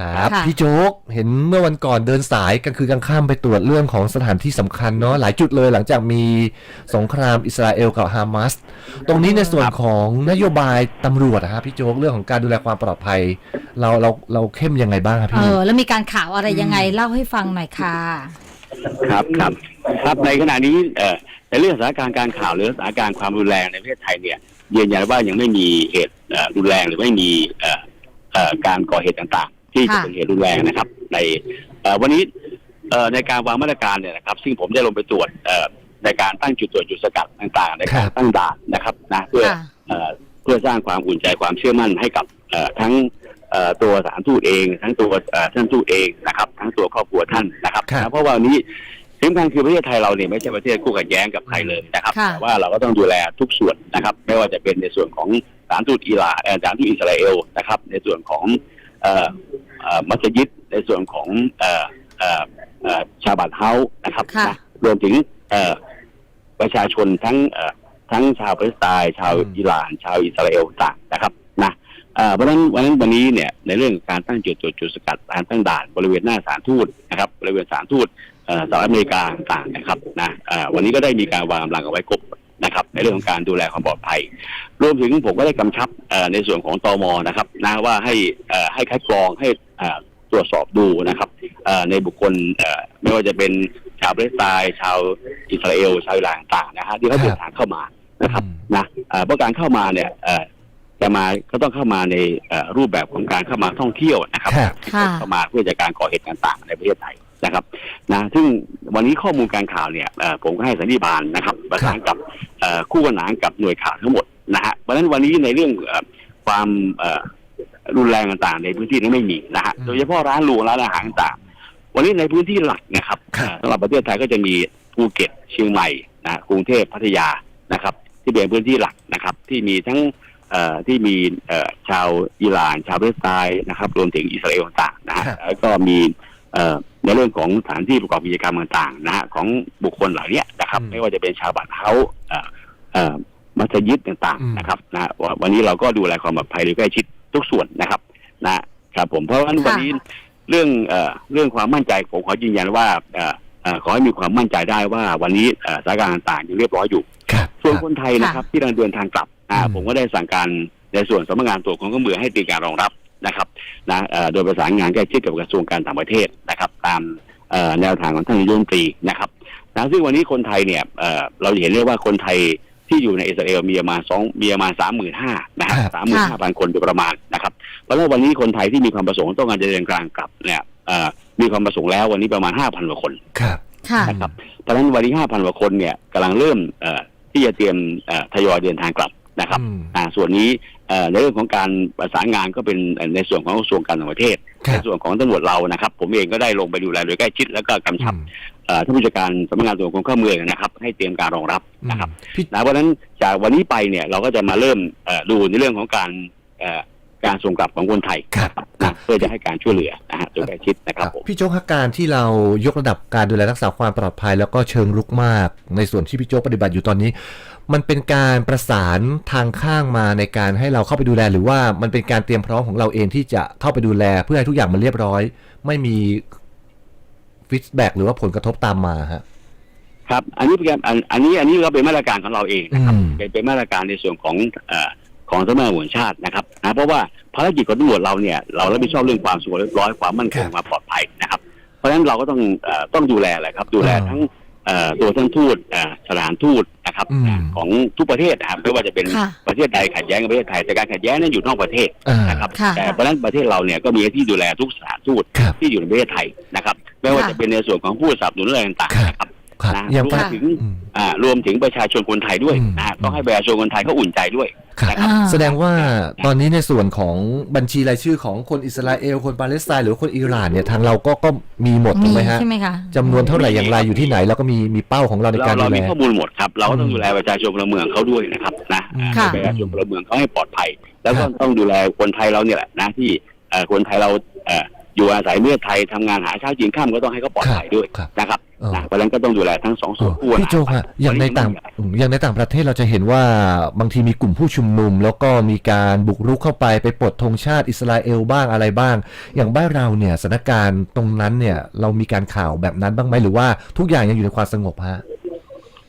ครับค่ะพี่โจ๊กเห็นเมื่อวันก่อนเดินสายกลางคืนกลางค่ำไปตรวจเรื่องของสถานที่สำคัญเนาะหลายจุดเลยหลังจากมีสงครามอิสราเอลกับฮามาสตรงนี้ในส่วนของนโยบายตำรวจนะฮะพี่โจ๊กเรื่องของการดูแลความปลอดภัย เราเราเราเข้มยังไงบ้างครับเอพี่อแล้วมีการข่าวอะไรยังไงเล่าให้ฟังหน่อยค่ะครับครับครับในขณะนี้เอ่อในเรื่องสถานการณ์การข่าวหรือสถานการณ์ความรุนแรงในประเทศไทยเนี่ยยืนยันว่ายังไม่มีเหตุเอ่อรุนแรงหรือไม่มีเอ่อเอ่อการก่อเหตุต่างๆ ที่จะค่ะเป็นเหตุรุนแรงนะครับ ในเอ่อวันนี้เอ่อในการวางมาตรการเนี่ยนะครับ ซึ่งผมได้ลงไปตรวจเอ่อในการตั้งจุดตรวจจุดสกัดต่าง ๆ ในการตั้งด่านนะครับนะเพื่อค่ะเอ่อเพื่อสร้างความอุ่นใจความเชื่อมั่นให้กับเอ่อทั้งเอ่อตัวสถานทูตเอง ทั้งตัวเอ่อท่านทูตเองนะครับ ทั้งตัวครอบครัวท่านนะครับครับนะเพราะว่าวันนี้สำคัญคือประเทศไทยเราเนี่ยไม่ใช่ประเทศคู่ขัดแย้งกับใครเลยนะครับค่ะแต่ว่าเราก็ต้องดูแลทุกส่วนนะครับ ไม่ว่าจะเป็นในส่วนของสถานทูตอิหร่านเอ่อสถานทูตอิสราเอลนะครับ ในส่วนของเอ่อเอ่อ มัสยิดในส่วนของเอ่อเอ่อเอ่อชาบัตเฮาส์นะครับค่ะนะรวมถึงเอ่อประชาชนทั้งเอ่อทั้งชาวปาเลสไตน์ชาวอืมอิหร่าน ชาวอิสราเอลต่างนะครับนะเอ่อเพราะฉะนั้นวันนั้นวันนี้เนี่ยในเรื่องการตั้งจุดตรวจจุดสกัดการตั้งด่านบริเวณหน้าสถานทูตนะครับบริเวณสถานทูตเอ่อสหรัฐอเมริกาต่างๆนะครับนะเอ่อวันนี้ก็ได้มีการวางกำลังเอาไว้ครบ นะครับ ในเรื่องของการดูแลความปลอดภัย รวมถึงผมก็ได้กำชับเอ่อในส่วนของตมนะครับนะว่าให้เอ่อให้คัดกรองให้เอ่อตรวจสอบดูนะครับเอ่อในบุคคลเอ่อไม่ว่าจะเป็นชาวปาเลสไตน์ชาวอิสราเอลชาวอิหร่านต่างๆนะฮะที่เขาเดินทางเข้ามานะครับนะเอ่อเพราะการเข้ามาเนี่ยเอ่อจะมาก็ต้องเข้ามาในเอ่อรูปแบบของการเข้ามาท่องเที่ยวนะครับครับค่ะเข้ามาเพื่อจะการก่อเหตุต่างๆในประเทศไทย นะครับนะซึ่งวันนี้ข้อมูลการข่าวเนี่ยเอ่อผมก็ให้สันนิบาลนะครับ ประสานกับเอ่อคู่ขนานกับหน่วยข่าวทั้งหมดนะฮะเพราะฉะนั้นวันนี้ในเรื่องเอ่อความเอ่อรุนแรงต่างๆ ในพื้นที่นี้ไม่มีนะฮะอืมโดยเฉพาะร้านรวงร้านอาหารต่างๆวันนี้ในพื้นที่หลักนะครับครับสำหรับประเทศไทยก็จะมีภูเก็ตเชียงใหม่นะกรุงเทพพัทยานะครับ ที่เป็นพื้นที่หลักนะครับ ที่มีทั้งเอ่อที่มีเอ่อชาวอิหร่าน ชาวปาเลสไตน์นะครับ รวมถึงอิสราเอลต่างๆนะฮะครับแล้วก็มีเอ่อ ในเรื่องของสถานที่ประกอบกิจกรรมต่างๆนะฮะของบุคคลเหล่านี้นะครับอืมไม่ว่าจะเป็นชาวบัตรเฮาส์เอ่อเอ่อมัสยิดต่างอืมๆนะครับนะว่าวันนี้เราก็ดูแลความปลอดภัยโดยใกล้ชิดทุกส่วนนะครับ นะครับผมเพราะฉะนั้นวันนี้เรื่องเอ่อเรื่องความมั่นใจผมขอยืนยันว่าเอ่อเอ่อขอให้มีความมั่นใจได้ว่าวันนี้เอ่อสถานการณ์ต่างๆยังเรียบร้อยอยู่ครับส่วนครับคนไทยนะครับ ที่กำลังเดินทางกลับอ่าอืมผมก็ได้สั่งการในส่วนสำนักงานตรวจคนเข้าเมืองให้ตีการรองรับ นะครับนะเอ่อโดยประสานงานใกล้ชิดกับกระทรวงการต่างประเทศนะครับ ตามเอ่อแนวทางของท่านนายกรัฐมนตรีนะครับนะซึ่งวันนี้คนไทยเนี่ยเอ่อเราเห็นเรียกว่าคนไทยที่อยู่ในอิสราเอลมีประมาณสองมีประมาณสามหมื่นห้านะฮะครับสามหมื่นห้าพันคนโดยประมาณนะครับเพราะฉะนั้นวันนี้คนไทยที่มีความประสงค์ต้องการจะเดินทางกลับเนี่ยเอ่อมีความประสงค์แล้ววันนี้ประมาณห้าพันกว่าคนครับค่ะนะครับเพราะฉะนั้นวันนี้ห้าพันกว่าคนเนี่ยกำลังเริ่มเอ่อที่จะเตรียมเอ่อทยอยเดินทางกลับ นะครับอืมอ่าส่วนนี้เอ่อในเรื่องของการประสานงานก็เป็นเอ่อในส่วนของกระทรวงการต่างประเทศครัในบส่วนของตำรวจเรานะครับ ผมเองก็ได้ลงไปดูแลโดยใกล้ชิดแล้วก็กำชับอืมเอ่อท่านผู้จัดการสำนักงานตรวจคนเข้าเมืองนะครับ ให้เตรียมการรองรับนะครับพี่นะเพราะฉะนั้นจากวันนี้ไปเนี่ยเราก็จะมาเริ่มเอ่อดูในเรื่องของการเอ่อการส่งกลับของคนไทยครับนะเพื่อจะให้การช่วยเหลือนะฮะโดยใกล้ชิดนะครับผมพี่โจ๊กครับการที่เรายกระดับการดูแลรักษาความปลอดภัย แล้วก็เชิงลุกมาก ในส่วนที่พี่โจ๊กปฏิบัติอยู่ตอนนี้ มันเป็นการประสานทางข้างมาในการให้เราเข้าไปดูแล หรือว่ามันเป็นการเตรียมพร้อมของเราเองที่จะเข้าไปดูแล เพื่อให้ทุกอย่างมันเรียบร้อย ไม่มีฟีดแบ็หรือว่าผลกระทบตามมาฮะครับ อันนี้เป็นการอันอันนี้อันนี้ก็เป็นมาตรการของเราเองนะครับอืมเป็นเป็นมาตรการในส่วนของเอ่อของสำนักงานตำรวจแห่งชาตินะครับนะเพราะว่าภารกิจของตำรวจเราเนี่ยเรารับผิดชอบเรื่องความสงบเรียบร้อยความมั่นคงความปลอดภัยนะครับ เพราะฉะนั้นเราก็ต้องเอ่อต้องดูแลแหละครับ ดูแลอ่าทั้งเอ่อตัวท่านทูตเอ่อสถานทูต นะครับอืมของทุกประเทศนะครับไม่ว่าจะเป็นค่ะ ประเทศใดขัดแย้งกับประเทศไทยแต่การขัดแย้งนั้นอยู่นอกประเทศอ่า นะครับ ค่ะ แต่เพราะฉะนั้นประเทศเราเนี่ยก็มีหน้าที่ดูแลทุกสถานทูตครับที่อยู่ในประเทศไทยนะครับ ไม่ว่าค่ะจะเป็นในส่วนของผู้สนับสนุนอะไรต่างครับๆนะครับครับ นะอย่างรวปมระถึงอืมอ่ารวมถึงประชาชนคนไทยด้วยอืมนะฮะต้องให้ประชาชนคนไทยเขาอุ่นใจด้วยครับนะครับอ่าแสดงว่าตอนนี้ในส่วนของบัญชีรายชื่อของคนอิสราเอลคนปาเลสไตน์หรือคนอิหร่านเนี่ยทางเราก็ก็มีหมดถูมีกไหมฮะใช่ไหมคะจำนวนเท่าไหร่อย่างไรอยู่ที่ไหนแล้วก็มีมีเป้าของเราในเราการเราดูแลมีข้อมูลหมดครับเราก็ต้องอืมดูแลประชาชนพลเมืองเขาด้วยนะครับนะอืมอ่าค่ะประชาชนพลเมืองเขาให้ปลอดภัย แล้วก็ครับต้องดูแลคนไทยเราเนี่ยแหละนะที่เอ่อคนไทยเราเอ่ออยู่อาศัยเมื่อไทยทำงานหาเช้ากินข้ามก็ต้องให้เขาปลอดภัยด้วยครับนะครับ เออนะเพราะฉะนั้นก็ต้องดูแลทั้งสองส่วนคู่ขนานพี่โจกฮะอย่างในต่างวันนี้อย่างในต่างประเทศเราจะเห็นว่าบางทีมีกลุ่มผู้ชุมนุม แล้วก็มีการบุกรุกเข้าไปไปปลดธงชาติอิสราเอลบ้างอะไรบ้าง อย่างบ้านเราเนี่ยสถานการณ์ตรงนั้นเนี่ยเรามีการข่าวแบบนั้นบ้างไหมหรือว่าทุกอย่างยังอยู่ในความสงบฮะ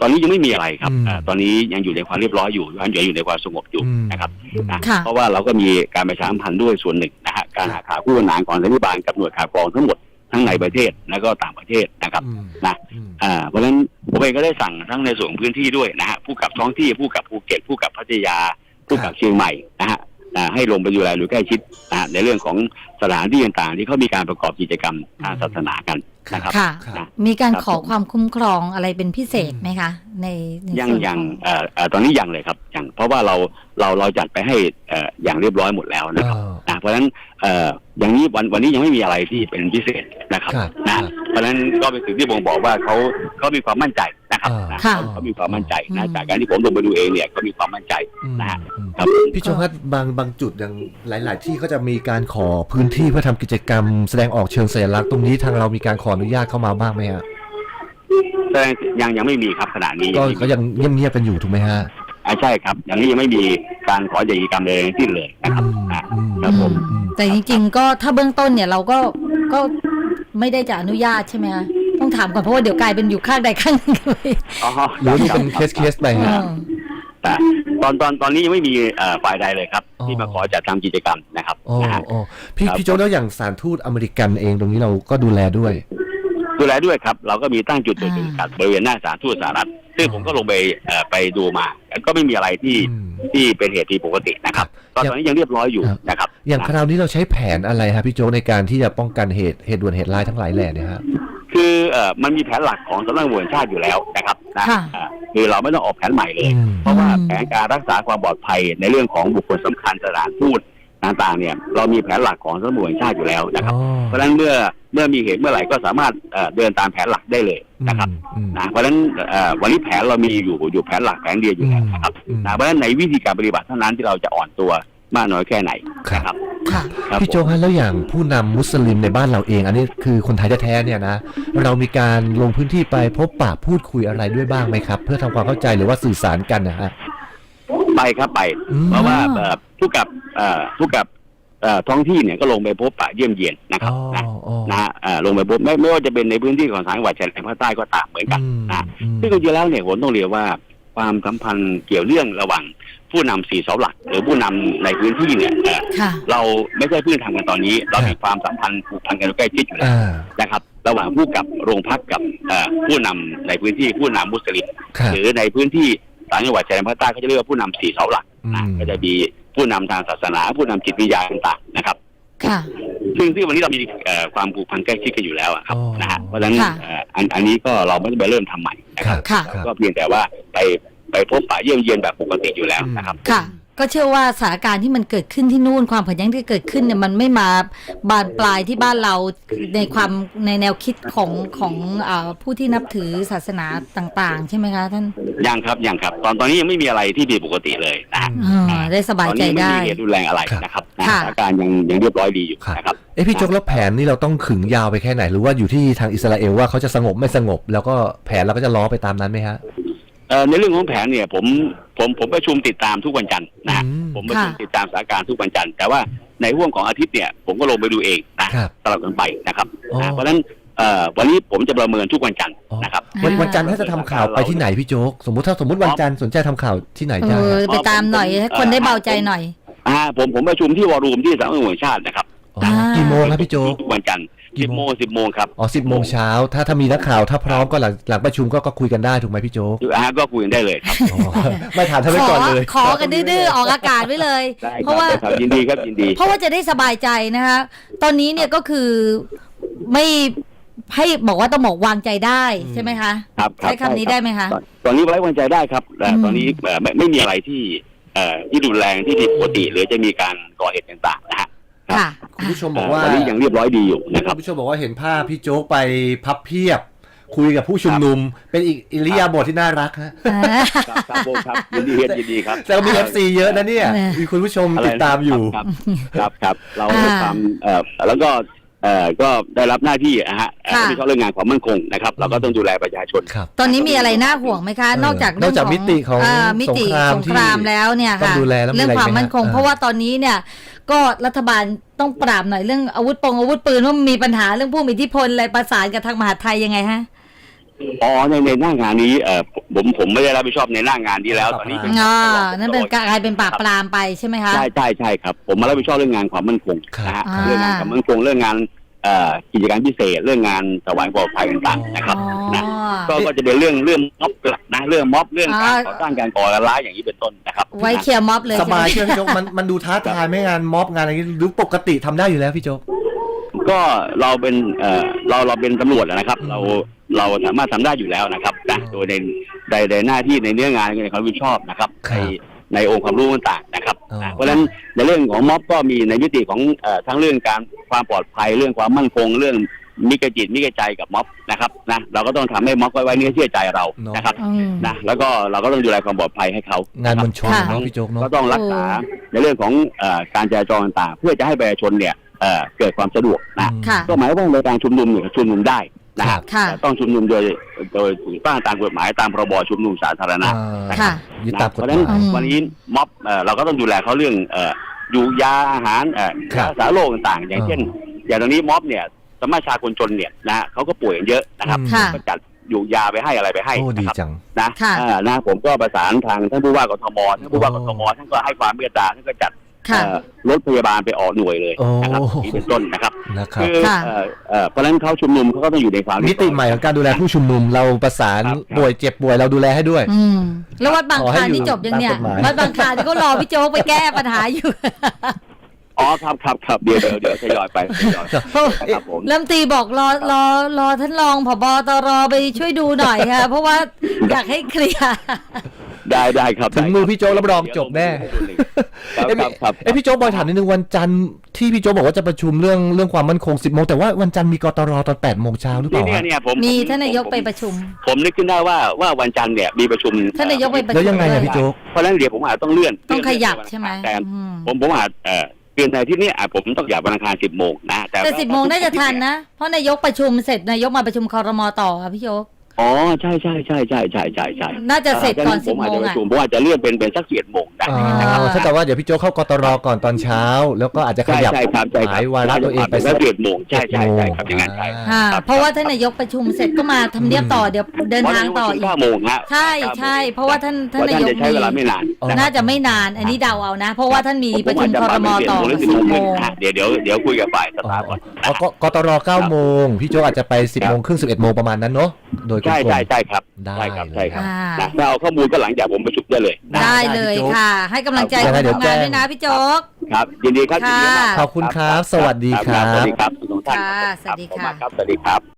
ตอนนี้ยังไม่มีอะไรครับอืมอ่าตอนนี้ยังอยู่ในความเรียบร้อยอยู่ยังอยู่ในความสงบอยู่อืมนะครับอืมนะค่ะเพราะว่าเราก็มีการประชาสัมพันธ์ด้วยส่วนหนึ่งนะฮะการหาข่าวคู่ขนานของรัฐบาลกับหน่วยข่าวกรองทั้งหมด ทั้งในประเทศและก็ต่างประเทศนะครับอืมนะอืมอ่าเพราะฉะนั้นผมเองก็ได้สั่งทั้งในส่วนของพื้นที่ด้วยนะฮะผู้กับท้องที่ผู้กับภูเก็ตผู้กับพัทยา ผู้กับเชียงใหม่นะฮะอ่าให้ลงไปดูแลหรือใกล้ชิดนะฮะในเรื่องของสถานที่ต่างๆ ที่เขามีการประกอบกิจกรรมทางศาสนากันนะครับค่ะครับมีการครับขอความคุ้มครองอะไรเป็นพิเศษไหมคะ ในในยังส่วนยังของเอ่อเอ่อตอนนี้ยังเลยครับยังเพราะว่าเราเราเราจัดไปให้เอ่ออย่างเรียบร้อยหมดแล้วนะครับเออนะเพราะฉะนั้นเอ่ออย่างนี้วันวันนี้ยังไม่มีอะไรที่เป็นพิเศษ นะครับครับนะครับเพราะฉะนั้นก็เป็นสิ่งที่บ่งบอกว่าเขาเขามีความมั่นใจนะครับอ่าน นะค่ะ เขาเขามีความมั่นใจนะอืมจากการที่ผมลงไปดูเองเนี่ยก็มีความมั่นใจ อืมนะฮะ อืมครับพี่โจครับบางบางจุดอย่างหลาย ๆ ที่ก็จะมีการขอพื้นที่เพื่อทำกิจกรรม แสดงออกเชิงสัญลักษณ์ตรงนี้ทางเรามีการขออนุญาตเข้ามาบ้างไหมฮะแต่ยังยังไม่มีครับขณะนี้ก็ยังไม่มีก็ยังเงียบๆกันอยู่ถูกไหมฮะอ่าใช่ครับ อย่างนี้ยังไม่มีการขอกิจกรรมเลยทั้งสิ้นเลยนะครับอืมนะ อืมครับผม อืม แต่จริงๆ ก็ถ้าเบื้องต้นเนี่ยเราก็ก็ ไม่ได้จะอนุญาตใช่ไหมคะต้องถามก่อนเพราะว่าเดี๋ยวกลายเป็นอยู่ข้างใดข้างหนึ่งเลยอ๋อหรือมีครับเป็นเคสเคสๆไปเอฮะอแต่ตอนตอนตอนนี้ยังไม่มีเอ่อฝ่ายใดเลยครับ อ๋อ ที่มาขอจัดทำกิจกรรมนะครับอ๋อนะฮะอ๋อพี่ครับ พี่โจแล้วอย่างสถารทูตอเมริกันเองตรงนี้เราก็ดูแลด้วย ดูแลด้วยครับ เราก็มีตั้งจุดตรวจอ่าจุดสกัดบริเวณหน้าสถารทูตสหรัฐซึ่งผมก็ลงไปเอ่อไปดูมาก็ไม่มีอะไรที่อืมที่เป็นเหตุที่ปกตินะครับ ตอนอย่างตอนนี้ยังเรียบร้อยอยู่ครับ นะครับ อย่างคนะราวนี้เราใช้แผนอะไรฮะพี่โจในการที่จะป้องกันเหตุเหตุด่วนเหตุร้ายทั้งหลายแหล่เนี่ยฮะคือเอ่อมันมีแผนหลักของสำนักงานตำรวจแห่งชาติอยู่แล้วนะครับนะค่ะอ่าคือเราไม่ต้องออกแผนใหม่เลยอืมเพราะว่าอืมแผนการรักษาความปลอดภัยในเรื่องของบุคคลสำคัญสถานทูตต่างๆเนี่ยเรามีแผนหลักของสำนักงานตำรวจแห่งชาติอยู่แล้วนะครับอ๋อเพราะฉะนั้นเมื่อเมื่อมีเหตุเมื่อไหร่ก็สามารถเอ่อเดินตามแผนหลักได้เลยนะครับอืมนะเพราะฉะนั้นเอ่อวันนี้แผนเรามีอยู่อยู่แผนหลักแผนเดียวอยู่แล้วนะครับอืมนะเพราะฉะนั้นในวิธีการปฏิบัติเท่านั้นที่เราจะอ่อนตัว มากน้อยแค่ไหนครับ นะครับ ค่ะ ครับพี่โจฮะแล้วอย่างผู้นำมุสลิมในบ้านเราเอง อันนี้คือคนไทยแท้ๆเนี่ยนะเรามีการลงพื้นที่ไปพบปะพูดคุยอะไรด้วยบ้างไหมครับ เพื่อทำความเข้าใจหรือว่าสื่อสารกันนะฮะ ไปครับไป อืม เพราะว่าอ่าเอ่อผู้กับเอ่อผู้กับเอ่อท้องที่เนี่ยก็ลงไปพบปะเยี่ยมเยียนนะครับอ๋อนะอ๋อนะฮะเอ่อลงไปพบไม่ไม่ว่าจะเป็นในพื้นที่ของสามจังหวัดชายแดนภาคใต้ก็ตามเหมือนกันอืมนะ อืมซึ่งจริงๆแล้วเนี่ยผมต้องเรียกว่าความสัมพันธ์เกี่ยวเรื่องระหว่าง ผู้นำสี่เสาหลัก หรือผู้นำในพื้นที่เนี่ยเอ่อค่ะเราไม่ใช่เพิ่งทำกันตอนนี้ เราครับมีความสัมพันธ์ผูกพันกันใกล้ชิดอยู่แล้วอ่านะครับ ระหว่างผู้กับโรงพักกับเอ่อผู้นำในพื้นที่ผู้นำมุสลิมครับหรือในพื้นที่สามจังหวัดชายแดนภาคใต้เขาจะเรียกว่าผู้นำสี่เสาหลักนะอืมก็จะมีผู้นำทางศาสนา ผู้นำจิตวิญญาณต่างๆนะครับค่ะซึ่งที่วันนี้เรามีเอ่อความผูกพันใกล้ชิดกันอยู่แล้วอะครับอ๋อนะฮะเพราะฉะนั้นค่ะเอ่ออันอันนี้ก็เราไม่ได้ไปเริ่มทำใหม่นะคครัรับบค่ะครับก็เพียงแต่ว่าไป ไปพบปะเยี่ยมเยียนแบบปกติอยู่แล้วนะครับค่ะ ก็เชื่อว่าสถานการณ์ที่มันเกิดขึ้นที่นู่นความขัดแย้งที่เกิดขึ้นเนี่ยมันไม่มาบานปลายที่บ้านเราในความในแนวคิดของของเออผู้ที่นับถือศาสนาต่างๆ ใช่ไหมคะท่านยังครับยังครับ ตอนตอนนี้ยังไม่มีอะไรที่ผิดปกติเลยนะฮะเออได้สบายใจตอนนี้ได้ไม่มีเหตุรุนแรงอะไรครับนะครับนะค่ะสถานการณ์ยังยังเรียบร้อยดีอยู่ครับนะครับเอ้พี่โจกแล้วแผนนี่เราต้องขึงยาวไปแค่ไหนหรือว่าอยู่ที่ทางอิสราเอลว่าเขาจะสงบไม่สงบ แล้วก็แผนเราก็จะล้อไปตามนั้นไหมฮะเอ่อ ในเรื่องของแผนเนี่ยผมผมผมประชุมติดตามทุกวันจันทร์นะฮะอืมผมประชุมค่ะติดตามสถานการณ์ทุกวันจันทร์แต่ว่าในห่วงของอาทิตย์เนี่ยผมก็ลงไปดูเองนะครับสลับกันไปนะครับอ๋อนะเพราะฉะนั้นเอ่อวันนี้ผมจะประเมินทุกวันจันทร์อ๋อนะครับวันอ่าวันจันทร์ถ้าจะทำข่าวไปที่ไหนพี่โจ๊กสมมติถ้าสมมติวันจันทร์สนใจทำข่าวที่ไหนเอได้อฮะไปตามหน่อยให้คนได้เบาใจหน่อย อ่า ผมผมประชุมที่วอรูมที่สำนักงานตำรวจแห่งชาตินะครับอ๋อกี่โมงครับพี่โจ๊กทุกวันจันทร์ กี่สิบโมโมงงสิบโมงครับอ๋อสิบโมงเช้า ถ้าถ้ามีนักข่าวถ้าพร้อมก็หลังหลังประชุมก็ก็คุยกันได้ถูกไหมพี่โจ๊กอ่าก็คุยกันได้เลยครับ อ๋อ ไม่ถามท่านขไว้อก่อนเลย ขอกันดื้อๆออกอากาศไว้เลย ได้คเพรับราะว่า ได้ครับยินดีครับยินดี เพราะว่าจะได้สบายใจนะคะ ตอนนี้เนี่ยก็คือไม่ให้บอกว่าต้องบอกวางใจได้อืมใช่ไหมคะ ครับรับใช้คำนี้ได้ไหมคะ ตอนตอนนี้ไว้วางใจได้ครับแต่อืม ตอนนี้เอ่อไม่ไม่มีอะไรที่เอ่อที่รุนแรงที่ผิดปกติ หรือจะมีการก่อเหตุต่างๆนะฮะ ค่ะคุณผู้ชมบอกว่าเตอนนี้ยังเรียบร้อยดีอยู่นะครับคุณผู้ชมบอกว่าเห็นภาพพี่โจ๊กไปพับเพียบ คุยกับผู้ชุมนุม เป็นอีกอิริยาบถที่น่ารักฮะอ่าครับครับผมครับยินดีครับยินดีครับแต่มีเอฟซีเยอะนะเนี่ยเออมีคุณผู้ชมอะไรติดตามอยู่ ครับครับครับเราอ่าทำเอ่อแล้วก็เเอ่อก็ได้รับหน้าที่นะฮะเอ่อค่ะรับผิดชอบเรื่องงานความมั่นคงนะครับ เราก็ต้องดูแลประชาชนครับตอนนี้มีอะไรน่าห่วงไหมคะเออนอกจากนอกจากเรื่มิติของามิติสงครามสงครามที่แล้วเนี่ยต้องค่ะดูแลแล้วมีเรื่องอะไรความไหมมั่นคงฮะเพราะว่าตอนนี้เนี่ย ก็รัฐบาลต้องปราบหน่อยเรื่องอาวุธปงอาวุธปืนว่ามันมีปัญหาเรื่องผู้มีอิทธิพลอะไรประสานกับทางมหาดไทยยังไงฮะอ๋อในในหน้างานนี้เอ่อผมผมไม่ได้รับผิดชอบในหน้างานนี้แล้วตอนนี้เป็นอ๋อนั่นเป็นกลายเป็นปราบปรามไปใช่ไหมคะใช่ใช่ใช่ครับ ผมมารับผิดชอบเรื่องงานความมั่นคงครับนะฮะอ่าเรื่องงานความมั่นคงเรื่องงานเอ่อ กิจการพิเศษเรื่องงานถวายปลอดภัยต่างๆนะครับอ๋อนะก็ก็จะเป็นเรื่องเรื่องม็อบหลักนะเรื่องม็อบเรื่องการอ่าก่อสร้างการก่อการร้ายอย่างนี้เป็นต้นนะครับไว้นะเคลียร์ม็อบเลยสบายใช่ใช่ไหไหมมพี่โจ๊กมันมันดูท้าทายไหม่งานม็อบงานอะไรอย่างงี้หรือปกติทำได้อยู่แล้วพี่โจ๊กก็เราเป็นเอ่อเราเราเป็นตำรวจนะครับ เราเราสามารถทำได้อยู่แล้วนะครับนะอ๋อโดยในในในหน้าที่ในเนื้องานในความรับผิดชอบนะครับครั ในบในองค์ความรู้ต่างๆนะครับ อ๋อนะเพราะฉะนั้นในเรื่องของม็อบก็มีในมิติของเอ่อทั้งเรื่องการความปลอดภัยเรื่องความมั่นคง เรื่องมิกจิตมิกใจกับม็อบนะครับนะเราก็ต้องทำให้ม็อบไว้ไว้เนื้อเชื่อใจเราเนอะ นะครับอืม นะแล้วก็เราก็ต้องดูแลความปลอดภัยให้เขางานมวลชนค่ะ เนาะพี่โจ๊กเนาะ ก็ต้องรักษาในเรื่องของเอ่อการจราจรต่างๆ เพื่อจะให้ประชาชนเนี่ยเอ่อเกิดความสะดวกนะค่ะ ก็หมายว่าในการชุมนุมเนี่ยชุมนุมได้ นะคครัรับบค่ะแต่ต้องชุมนุมโดยโดยถูกต้องตามกฎหมายตามพรบชุมนุมสาธารณะอ่าค่ะยึดนะตามเพกฎราะหฉะนั้นมายอืมวันนี้ม็อบเอ่อเราก็ต้องดูแลเขาเรื่องเอ่ออยู่ยาอาหารเอ่อครับรักษาโรคต่างๆ อย่างเช่น อย่างตอนนี้ม็อบเนี่ยสมมาชาคนจนเนี่ยนะเขาก็ป่วยกันเยอะนะครับค่ะก็จัดอยู่ยาไปให้อะไรไปให้โอ้ดีนะครับจังนะค่ะเอ่อนะผมก็ประสานทางท่านผู้ว่ากทมท่านผู้ว่ากทมท่านก็ให้ความเมตตาท่านก็จัดค่ะเอ่อ รถพยาบาลไปออกหน่วยเลยโอ้นะครับนี่เป็นต้นนะครับนะครับคือค่ะเอ่อเอ่อเพราะฉะนั้นเขาชุมนุมเขาก็ต้องอยู่ในความมิติใหม่ของการดูแลผู้ชุมนุมเราประสานครับป่วยเจ็บป่วยเราดูแลให้ด้วยอืมแล้ววัดบางขอให้คลานนี่อยู่จบยังเนี่ยตามกฎหมายวัดบางคลานนี่ก็รอพี่โจ๊กไปแก้ปัญหาอยู่อ๋อครับครับครับเดี๋ยวเดี๋ยวเดี๋ยวทยอยไปทยอยไปครับผมเริ่มตีบอกรอรอรอท่านรองผบตรไปช่วยดูหน่อยค่ะ เพราะว่าอยากให้เคลียร์ ได้ได้ครับถึงมือพี่โจ๊กรับรองจบแน่ครับครับครับเอ้ยพี่โจ๊กบอยถามนิดนึงวันจันทร์ที่พี่โจ๊กบอกว่าจะประชุมเรื่องเรื่องความมั่นคง10โมงแต่ว่าวันจันทร์มีกตรตอน8โมงเช้าหรือเปนี่ล่าเนี่ยฮะ เนี่ยผมมีผท่านนายกไปผมประชุม ผมนึกขึ้นได้ว่าว่าวันจันทร์เนี่ยมีประชุมท่านนายกไปประชุมแล้วยังไงอะพี่โจ๊กเพราะฉะนั้นเดี๋ยวผมอาจต้องเลื่อนต้องขยับเลื่อนใช่ไหมแต่อืมผมผมอาจเอ่อคือในที่นี้อาจผมต้องอยากวันอังคารสิบโมงนะแต่แต่สิบโมงน่าจะทันนะ เพราะนายกประชุมเสร็จนายกมาประชุมคอรมอต่อค่ะพี่โจ๊ก อ๋อใช่ใช่ใช่ใช่ใช่ใช่ใช่น่าจะเสร็จก่อนผสิบมโมอาจงจะประอะชุมผมอาจจะเลื่อนเป็นเป็นสักสิบเอ็ดโมงได้อ๋อนะครับถ้าแต่ว่าเดี๋ยวพี่โจ๊กเข้ากตรก่อนตอนเช้า แล้วก็อาจจะขใช่ยับใช่ครับใช่หครัมายบวาระตัวเองไปสัสักกสิบเอ็ดโมงใช่ใช่ใช่ครับอย่างนั้นใช่ค่ะครับเพราะว่าท่านนายกประชุมเสร็จก็มาทำเนียบต่อเดี๋ยวเดินทางต่ออีกเก้าโมงฮะใช่ใช่เพราะว่าท่านท่านว่าท่านนายกจะใช้เวลาไม่นานอ๋อครับน่าจะไม่นานอันนี้เดาเอานะ เพราะว่าท่านมีประชุมคอรมอต่อหรือสิสิบบโมโมงงนะฮะเดี๋ยวเดี๋ยวเดี๋ยวคุยกับฝ่ายสอ๋อตาฟก่อนอ๋อกกตร9โมงพี่โจ๊กอาจจะไป10โมงครึ่ง11โมงประมาณนั้นเนาะ โดยกลใช่มๆใช่ใช่ครับได้ใช่ครับเลยใช่ครับอ่านะถ้าเอาข้อมูลก็หลังจากผมประชุมได้เลยนะ ได้ได้เลยพี่โจ๊ก ค่ะ ให้กำลังใจยังคไงนเดี๋ยวทำงานแจ้ง ด้วยนะพี่โจ๊ก ครับยินดีครับยินดีมากค่ะขอบคุณครับสวัสดีครับสวัสดีครับทุกท่านค่ะสวัสดีขอบณค่ะมากครับสวัสดีครับ